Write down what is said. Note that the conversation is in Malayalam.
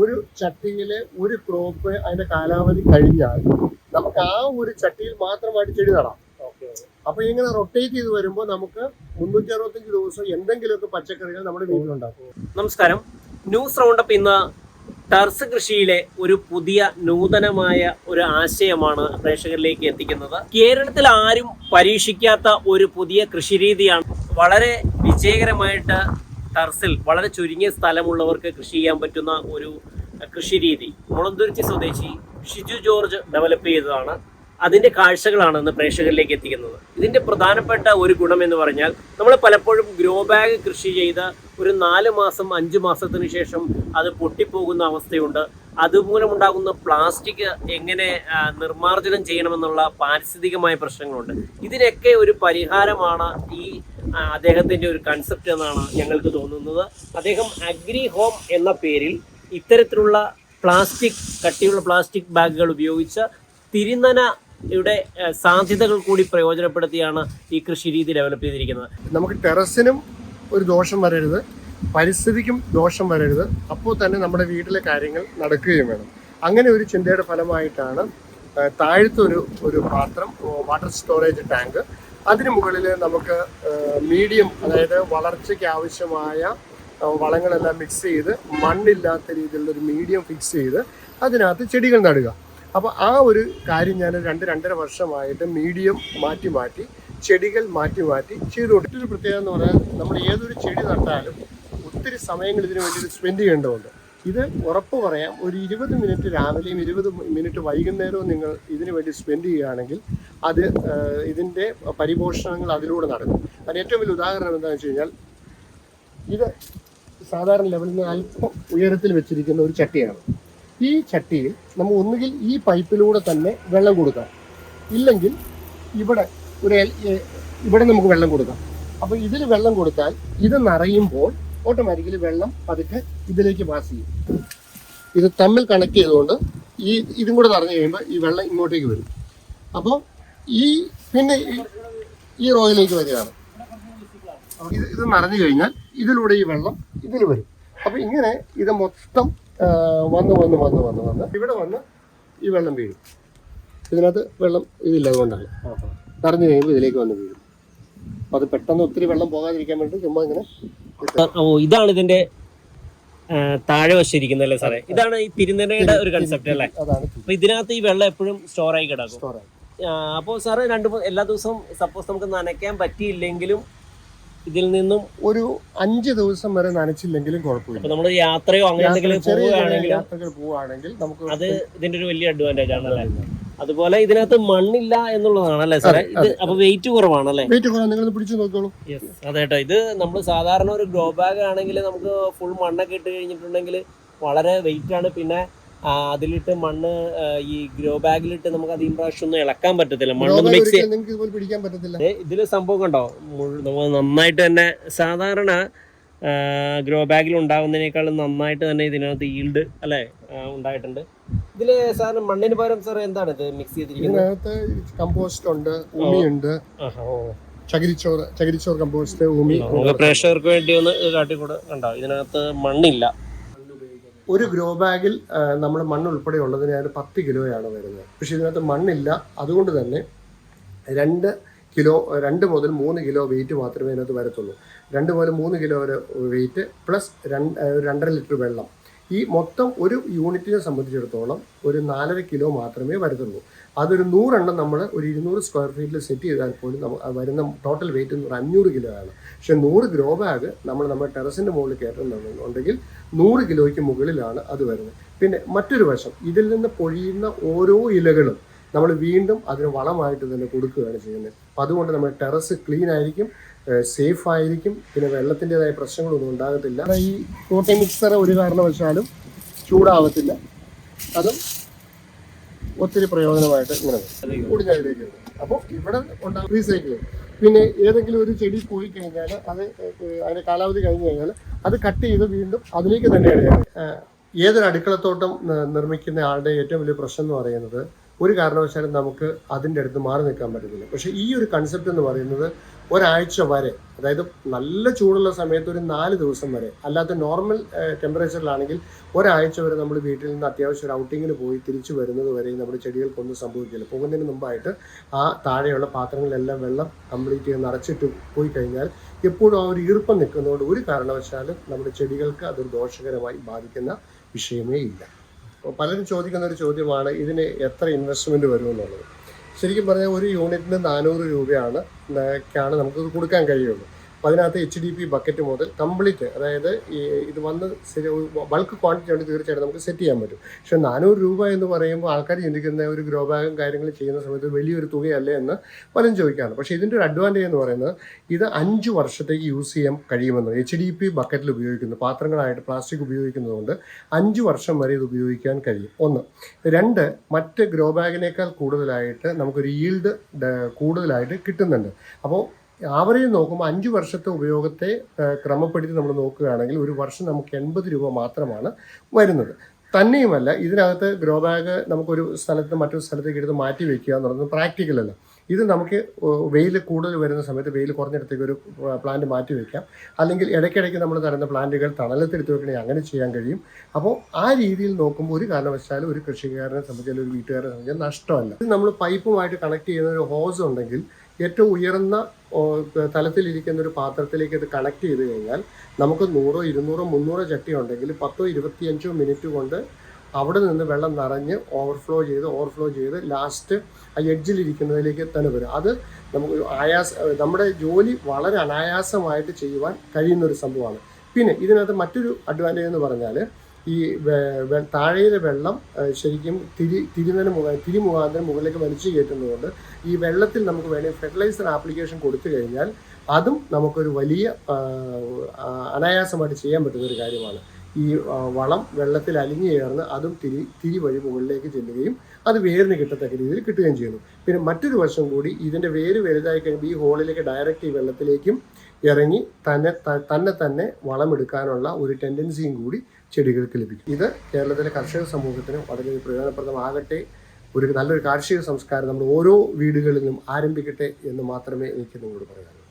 ഒരു ചട്ടിയിലെ ഒരു ക്രോപ്പ് അതിന്റെ കാലാവധി കഴിഞ്ഞാൽ നമുക്ക് ആ ഒരു ചട്ടിയിൽ മാത്രമായിട്ട് ചെടി നടാം. അപ്പൊ ഇങ്ങനെ റൊട്ടേറ്റ് ചെയ്ത് വരുമ്പോൾ നമുക്ക് മുന്നൂറ്റി അറുപത്തഞ്ച് ദിവസം എന്തെങ്കിലുമൊക്കെ പച്ചക്കറികൾ നമ്മുടെ വീട്ടിലുണ്ടാക്കും നമസ്കാരം. ന്യൂസ് റൗണ്ടപ്പ് ഇന്ന് ടർസ് കൃഷിയിലെ ഒരു പുതിയ നൂതനമായ ഒരു ആശയമാണ് പ്രേക്ഷകരിലേക്ക് എത്തിക്കുന്നത്. കേരളത്തിൽ ആരും പരീക്ഷിക്കാത്ത ഒരു പുതിയ കൃഷിരീതിയാണ് വളരെ വിജയകരമായിട്ട് ടർസിൽ വളരെ ചുരുങ്ങിയ സ്ഥലമുള്ളവർക്ക് കൃഷി ചെയ്യാൻ പറ്റുന്ന ഒരു കൃഷി രീതി. മുളന്തുരുത്തി സ്വദേശി ഷിജു ജോർജ് ഡെവലപ്പ് ചെയ്തതാണ്. അതിന്റെ കാഴ്ചകളാണ് ഇന്ന് പ്രേക്ഷകരിലേക്ക് എത്തിക്കുന്നത്. ഇതിന്റെ പ്രധാനപ്പെട്ട ഒരു ഗുണം എന്ന് പറഞ്ഞാൽ നമ്മൾ പലപ്പോഴും ഗ്രോ ബാഗ് കൃഷി ചെയ്ത് ഒരു നാല് മാസം അഞ്ച് മാസത്തിന് ശേഷം അത് പൊട്ടിപ്പോകുന്ന അവസ്ഥയുണ്ട്. അതുമൂലമുണ്ടാകുന്ന പ്ലാസ്റ്റിക് എങ്ങനെ നിർമ്മാർജനം ചെയ്യണമെന്നുള്ള പാരിസ്ഥിതികമായ പ്രശ്നങ്ങളുണ്ട്. ഇതിനൊക്കെ ഒരു പരിഹാരമാണ് ഈ ആ, അദ്ദേഹത്തിന്റെ ഒരു കൺസെപ്റ്റ് എന്നാണ് ഞങ്ങൾക്ക് തോന്നുന്നത്. അദ്ദേഹം അഗ്രി ഹോം എന്ന പേരിൽ ഇത്തരത്തിലുള്ള പ്ലാസ്റ്റിക് കട്ടിയുള്ള പ്ലാസ്റ്റിക് ബാഗുകൾ ഉപയോഗിച്ച് തിരുനനയുടെ യുടെ സാധ്യതകൾ കൂടി പ്രയോജനപ്പെടുത്തിയാണ് ഈ കൃഷി രീതി ഡെവലപ്പ് ചെയ്തിരിക്കുന്നത്. നമുക്ക് ടെറസിനും ഒരു ദോഷം വരരുത്. പരിസ്ഥിതിക്കും ദോഷം വരരുത്. അപ്പോൾ തന്നെ നമ്മുടെ വീട്ടിലെ കാര്യങ്ങൾ നടക്കുകയും വേണം. അങ്ങനെ ഒരു ചിന്തയുടെ ഫലമായിട്ടാണ് താഴത്തൊരു ഒരു പാത്രം വാട്ടർ സ്റ്റോറേജ് ടാങ്ക് അതിന് മുകളിൽ നമുക്ക് മീഡിയം അതായത് വളർച്ചയ്ക്ക് ആവശ്യമായ വളങ്ങളെല്ലാം മിക്സ് ചെയ്ത് മണ്ണില്ലാത്ത രീതിയിലുള്ള ഒരു മീഡിയം ഫിക്സ് ചെയ്ത് അതിനകത്ത് ചെടികൾ നടുക. അപ്പോൾ ആ ഒരു കാര്യം ഞാൻ രണ്ട് രണ്ടര വർഷമായിട്ട് മീഡിയം മാറ്റി മാറ്റി ചെടികൾ മാറ്റി മാറ്റി ചെയ്തുകൊണ്ട് മറ്റൊരു പ്രത്യേകത എന്ന് പറഞ്ഞാൽ നമ്മൾ ഏതൊരു ചെടി നട്ടാലും ഒത്തിരി സമയങ്ങൾ ഇതിനു വേണ്ടി സ്പെൻഡ് ചെയ്യേണ്ടതുണ്ട്. ഇത് ഉറപ്പ് പറയാം ഒരു ഇരുപത് മിനിറ്റ് രാവിലെയും ഇരുപത് മിനിറ്റ് വൈകുന്നേരവും നിങ്ങൾ ഇതിനു വേണ്ടി സ്പെൻഡ് ചെയ്യുകയാണെങ്കിൽ അത് ഇതിന്റെ പരിപോഷണങ്ങൾ അതിലൂടെ നടക്കും. അതിന് ഏറ്റവും വലിയ ഉദാഹരണം എന്താണെന്ന് വെച്ച് കഴിഞ്ഞാൽ ഇത് സാധാരണ ലെവലിൽ നിന്ന് അല്പം ഉയരത്തിൽ വെച്ചിരിക്കുന്ന ഒരു ചട്ടിയാണ്. ഈ ചട്ടിയിൽ നമ്മൾ ഒന്നുകിൽ ഈ പൈപ്പിലൂടെ തന്നെ വെള്ളം കൊടുക്കാം. ഇല്ലെങ്കിൽ ഇവിടെ ഒരു ഇവിടെ നമുക്ക് വെള്ളം കൊടുക്കാം. അപ്പോൾ ഇതിൽ വെള്ളം കൊടുത്താൽ ഇത് നിറയുമ്പോൾ ഓട്ടോമാറ്റിക്കലി വെള്ളം പതുക്കെ ഇതിലേക്ക് പാസ് ചെയ്യും. ഇത് തമ്മിൽ കണക്ട് ചെയ്തുകൊണ്ട് ഈ ഇതും കൂടെ നിറഞ്ഞു കഴിയുമ്പോൾ ഈ വെള്ളം ഇങ്ങോട്ടേക്ക് വരും. അപ്പോൾ ഈ പിന്നെ ഈ- റോയിലേക്ക് വരികയാണ്. ഇത് ഇത് നിറഞ്ഞു കഴിഞ്ഞാൽ ഇതിലൂടെ ഈ വെള്ളം ഇതിൽ വരും. അപ്പൊ ഇങ്ങനെ ഇത് മൊത്തം വന്ന് വന്ന് വന്ന് വന്ന് വന്ന് ഇവിടെ വന്ന് ഈ വെള്ളം വീഴും. ഇതിനകത്ത് വെള്ളം ഇതില്ല അതുകൊണ്ടാണ് നിറഞ്ഞു കഴിയുമ്പോൾ ഇതിലേക്ക് വന്ന് വീഴും. അപ്പൊ അത് പെട്ടെന്ന് ഒത്തിരി വെള്ളം പോകാതിരിക്കാൻ വേണ്ടി ചുമ്മാ ഇങ്ങനെ ഓ ഇതാണ് ഇതിന്റെ താഴെ വശിരിക്കുന്നത് അല്ലേ സാറേ? ഇതാണ് ഈ തിരുനനയുടെ ഒരു കൺസെപ്റ്റ് അല്ലേ? അതാണ് അപ്പൊ ഇതിനകത്ത് ഈ വെള്ളം എപ്പോഴും സ്റ്റോർ ആയി കിടക്കും. അപ്പോൾ സാറ് രണ്ട് എല്ലാ ദിവസവും സപ്പോസ് നമുക്ക് നനയ്ക്കാൻ പറ്റിയില്ലെങ്കിലും ഇതിൽ നിന്നും ഒരു അഞ്ച് ദിവസം വരെ നനച്ചില്ലെങ്കിലും കുഴപ്പമില്ല. നമ്മൾ യാത്രയോ അങ്ങനെ എന്തെങ്കിലും യാത്രകൾ പോവുകയാണെങ്കിൽ നമുക്ക് അത് ഇതിന്റെ ഒരു വലിയ അഡ്വാന്റേജ് ആണല്ലേ അതുപോലെ ഇതിനകത്ത് മണ്ണില്ല എന്നുള്ളതാണ് അല്ലേ സാറേ ഇത് അപ്പൊ വെയിറ്റ് കുറവാണ് നിങ്ങളൊന്ന് പിടിച്ചു നോക്കോളൂ അതെ കേട്ടോ. ഇത് നമ്മൾ സാധാരണ ഒരു ഗ്രോ ബാഗ് ആണെങ്കിൽ നമുക്ക് ഫുൾ മണ്ണൊക്കെ ഇട്ട് കഴിഞ്ഞിട്ടുണ്ടെങ്കിൽ വളരെ വെയിറ്റ് ആണ്. പിന്നെ അതിലിട്ട് മണ്ണ് ഈ ഗ്രോ ബാഗിലിട്ട് നമുക്ക് അധികം പ്രാവശ്യം ഒന്നും ഇളക്കാൻ പറ്റത്തില്ല. മണ്ണൊന്നും മിക്സ് പിടിക്കാൻ പറ്റത്തില്ല. ഇതിൽ സംഭവം കണ്ടോ? നന്നായിട്ട് തന്നെ സാധാരണ ഗ്രോ ബാഗിൽ ഉണ്ടാകുന്നതിനേക്കാളും നന്നായിട്ട് തന്നെ ഇതിനകത്ത് ഈൽഡ് അല്ലെ? ഉണ്ടായിട്ടുണ്ട്. ഇതിൽ സാറിന് മണ്ണിന് പകരം സാർ എന്താണ് ഇത് മിക്സ് ചെയ്തിരിക്കുന്നത്? കമ്പോസ്റ്റ് ഉണ്ട് ഉമിയുണ്ട് ചകിരിച്ചോർ ചകിരിച്ചോർ ചകിരിച്ചോറ് ചകിരിച്ചോറ് കമ്പോസ്റ്റ് ഉമി പ്രേക്ഷകർക്ക് വേണ്ടി ഒന്ന് കാട്ടിക്കൂടെ കണ്ടോ? ഇതിനകത്ത് മണ്ണില്ല. ഒരു ഗ്രോ ബാഗിൽ നമ്മൾ മണ്ണ് ഉൾപ്പെടെ ഉള്ളതിന് പത്ത് കിലോയാണ് വരുന്നത്. പക്ഷേ ഇതിനകത്ത് മണ്ണില്ല. അതുകൊണ്ട് തന്നെ രണ്ട് കിലോ രണ്ട് മുതൽ മൂന്ന് കിലോ വെയിറ്റ് മാത്രമേ ഇതിനകത്ത് വരത്തുള്ളൂ. രണ്ട് മുതൽ മൂന്ന് കിലോ വരെ വെയിറ്റ് പ്ലസ് രണ്ട് രണ്ടര ലിറ്റർ വെള്ളം. ഈ മൊത്തം ഒരു യൂണിറ്റിനെ സംബന്ധിച്ചിടത്തോളം ഒരു നാലര കിലോ മാത്രമേ വരത്തുള്ളൂ. അതൊരു നൂറെണ്ണം നമ്മൾ ഒരു ഇരുന്നൂറ് സ്ക്വയർ ഫീറ്റിൽ സെറ്റ് ചെയ്താൽ പോലും നമുക്ക് വരുന്ന ടോട്ടൽ വെയിറ്റ് എന്ന് പറഞ്ഞാൽ അഞ്ഞൂറ് കിലോ ആണ്. പക്ഷേ നൂറ് ഗ്രോ ബാഗ് നമ്മൾ നമ്മുടെ ടെറസിന്റെ മുകളിൽ കയറ്റുന്നുണ്ടെങ്കിൽ നൂറ് കിലോയ്ക്ക് മുകളിലാണ് അത് വരുന്നത്. പിന്നെ മറ്റൊരു വശം ഇതിൽ നിന്ന് പൊഴിയുന്ന ഓരോ ഇലകളും നമ്മൾ വീണ്ടും അതിന് വളമായിട്ട് തന്നെ കൊടുക്കുകയാണ് ചെയ്യുന്നത്. അപ്പം അതുകൊണ്ട് നമ്മുടെ ടെറസ് ക്ലീൻ ആയിരിക്കും സേഫ് ആയിരിക്കും. പിന്നെ വെള്ളത്തിന്റെതായ പ്രശ്നങ്ങളൊന്നും ഉണ്ടാകത്തില്ല. ഈ പ്രോട്ടീൻ മിക്സർ ഒരു കാരണവശാലും ചൂടാവത്തില്ല. അതും ഒത്തിരി പ്രയോജനമായിട്ട് ഇങ്ങനെ വരും. അപ്പോൾ ഇവിടെ ഉണ്ടാകും റീസൈക്കിൾ പിന്നെ ഏതെങ്കിലും ഒരു ചെടി പോയി കഴിഞ്ഞാൽ അത് അതിന്റെ കാലാവധി കഴിഞ്ഞ് കഴിഞ്ഞാൽ അത് കട്ട് ചെയ്ത് വീണ്ടും അതിലേക്ക് തന്നെയാണ് ഏതൊരു അടുക്കളത്തോട്ടം നിർമ്മിക്കുന്ന ആളുടെ ഏറ്റവും വലിയ പ്രശ്നം എന്ന് പറയുന്നത് ഒരു കാരണവശാലും നമുക്ക് അതിന്റെ അടുത്ത് മാറി നിൽക്കാൻ പറ്റത്തില്ല. പക്ഷെ ഈ ഒരു കൺസെപ്റ്റ് എന്ന് പറയുന്നത് ഒരാഴ്ച വരെ അതായത് നല്ല ചൂടുള്ള സമയത്ത് ഒരു നാല് ദിവസം വരെ അല്ലാത്ത നോർമൽ ടെമ്പറേച്ചറിലാണെങ്കിൽ ഒരാഴ്ച വരെ നമ്മൾ വീട്ടിൽ നിന്ന് അത്യാവശ്യം ഒരു ഔട്ടിങ്ങിന് പോയി തിരിച്ചു വരുന്നത് വരെ നമ്മുടെ ചെടികൾക്കൊന്നും സംഭവിക്കില്ല. പോകുന്നതിന് മുമ്പായിട്ട് ആ താഴെയുള്ള പാത്രങ്ങളിലെല്ലാം വെള്ളം കംപ്ലീറ്റ് ചെയ്ത് നിറച്ചിട്ട് പോയി കഴിഞ്ഞാൽ എപ്പോഴും ആ ഒരു ഈർപ്പം നിൽക്കുന്നതുകൊണ്ട് ഒരു കാരണവശാലും നമ്മുടെ ചെടികൾക്ക് അതൊരു ദോഷകരമായി ബാധിക്കുന്ന വിഷയമേ ഇല്ല. പലരും ചോദിക്കുന്ന ഒരു ചോദ്യമാണ് ഇതിന് എത്ര ഇൻവെസ്റ്റ്മെന്റ് വരുമെന്നുള്ളത്. ശരിക്കും പറഞ്ഞാൽ ഒരു യൂണിറ്റിന് നാനൂറ് രൂപയാണ് ാണ് നമുക്ക് കൊടുക്കാൻ കഴിയുള്ളൂ. അതിനകത്ത് എച്ച് ഡി പി ബക്കറ്റ് മുതൽ കംപ്ലീറ്റ് അതായത് ഇത് വന്ന് ബൾക്ക് ക്വാണ്ടിറ്റി ഉണ്ട് തീർച്ചയായിട്ടും നമുക്ക് സെറ്റ് ചെയ്യാൻ പറ്റും. പക്ഷേ നാനൂറ് രൂപ എന്ന് പറയുമ്പോൾ ആൾക്കാർ ചിന്തിക്കുന്ന ഒരു ഗ്രോ ബാഗും കാര്യങ്ങൾ ചെയ്യുന്ന സമയത്ത് വലിയൊരു തുകയല്ലേ എന്ന് പലരും ചോദിക്കാറുണ്ട്. പക്ഷേ ഇതിന്റെ ഒരു അഡ്വാന്റേജ് എന്ന് പറയുന്നത് ഇത് അഞ്ച് വർഷത്തേക്ക് യൂസ് ചെയ്യാൻ കഴിയുമെന്ന് എച്ച് ഡി പി ബക്കറ്റിൽ ഉപയോഗിക്കുന്നു പാത്രങ്ങളായിട്ട് പ്ലാസ്റ്റിക് ഉപയോഗിക്കുന്നതുകൊണ്ട് അഞ്ച് വർഷം വരെ ഇത് ഉപയോഗിക്കാൻ കഴിയും. ഒന്ന്. രണ്ട് മറ്റ് ഗ്രോ ബാഗിനേക്കാൾ കൂടുതലായിട്ട് നമുക്കൊരു ഈൽഡ് കൂടുതലായിട്ട് കിട്ടുന്നുണ്ട്. അപ്പോൾ ആവറേജ് നോക്കുമ്പോൾ അഞ്ച് വർഷത്തെ ഉപയോഗത്തെ ക്രമപ്പെടുത്തി നമ്മൾ നോക്കുകയാണെങ്കിൽ ഒരു വർഷം നമുക്ക് എൺപത് രൂപ മാത്രമാണ് വരുന്നത്. തന്നെയുമല്ല ഇതിനകത്ത് ഗ്രോ ബാഗ് നമുക്കൊരു സ്ഥലത്ത് മറ്റൊരു സ്ഥലത്തേക്ക് എടുത്ത് മാറ്റി വെക്കുക എന്നുള്ളത് പ്രാക്ടിക്കൽ അല്ല. ഇത് നമുക്ക് വെയിൽ കൂടുതൽ വരുന്ന സമയത്ത് വെയിൽ കുറഞ്ഞിടത്തേക്ക് ഒരു പ്ലാന്റ് മാറ്റി വെക്കാം. അല്ലെങ്കിൽ ഇടയ്ക്കിടയ്ക്ക് നമ്മൾ തരുന്ന പ്ലാന്റുകൾ തണലത്തെടുത്ത് വെക്കണമെങ്കിൽ അങ്ങനെ ചെയ്യാൻ കഴിയും. അപ്പോൾ ആ രീതിയിൽ നോക്കുമ്പോൾ ഒരു കാരണവശാലും ഒരു കൃഷിക്കാരനെ സംബന്ധിച്ചാൽ ഒരു വീട്ടുകാരനെ സംബന്ധിച്ചാൽ നഷ്ടമല്ല. ഇത് നമ്മൾ പൈപ്പുമായിട്ട് കണക്ട് ചെയ്യുന്ന ഒരു ഹോസ് ഉണ്ടെങ്കിൽ ഏറ്റവും ഉയർന്ന തലത്തിലിരിക്കുന്ന ഒരു പാത്രത്തിലേക്ക് ഇത് കണക്ട് ചെയ്ത് കഴിഞ്ഞാൽ നമുക്ക് നൂറോ ഇരുന്നൂറോ മുന്നൂറോ ചട്ടി ഉണ്ടെങ്കിൽ പത്തോ ഇരുപത്തിയഞ്ചോ മിനിറ്റ് കൊണ്ട് അവിടെ നിന്ന് വെള്ളം നിറഞ്ഞ് ഓവർഫ്ലോ ചെയ്ത് ഓവർഫ്ലോ ചെയ്ത് ലാസ്റ്റ് ആ എഡ്ജിലിരിക്കുന്നതിലേക്ക് തന്നെ വരും. അത് നമുക്ക് ആയാസ നമ്മുടെ ജോലി വളരെ അനായാസമായിട്ട് ചെയ്യുവാൻ കഴിയുന്ന ഒരു സംഭവമാണ്. പിന്നെ ഇതിനകത്ത് മറ്റൊരു അഡ്വാന്റേജ് എന്ന് പറഞ്ഞാൽ ഈ താഴെയിലെ വെള്ളം ശരിക്കും തിരി തിരുനന മുഖ തിരി മുഖാന്തരം മുകളിലേക്ക് വലിച്ചു കയറ്റുന്നതുകൊണ്ട് ഈ വെള്ളത്തിൽ നമുക്ക് വേണമെങ്കിൽ ഫെർട്ടിലൈസർ ആപ്ലിക്കേഷൻ കൊടുത്തു കഴിഞ്ഞാൽ അതും നമുക്കൊരു വലിയ അനായാസമായിട്ട് ചെയ്യാൻ പറ്റുന്ന ഒരു കാര്യമാണ്. ഈ വളം വെള്ളത്തിൽ അലിഞ്ഞു ചേർന്ന് അതും തിരി തിരി വഴി മുകളിലേക്ക് ചെല്ലുകയും അത് വേരിന് കിട്ടത്തക്ക രീതിയിൽ കിട്ടുകയും ചെയ്യുന്നു. പിന്നെ മറ്റൊരു വശം കൂടി ഇതിന്റെ വേര് വലുതായി കഴിയുമ്പോൾ ഈ ഹോളിലേക്ക് ഡയറക്റ്റ് ഈ വെള്ളത്തിലേക്കും ഇറങ്ങി തന്നെ തന്നെ തന്നെ വളമെടുക്കാനുള്ള ഒരു ടെൻഡൻസിയും കൂടി ചെടികൾക്ക് ലഭിക്കും. ഇത് കേരളത്തിലെ കർഷക സമൂഹത്തിന് വളരെ പ്രയോജനപ്രദമാകട്ടെ ഒരു നല്ലൊരു കാർഷിക സംസ്കാരം നമ്മൾ ഓരോ വീടുകളിലും ആരംഭിക്കട്ടെ എന്ന് മാത്രമേ എനിക്ക് നിങ്ങളോട് പറയാനുള്ളൂ.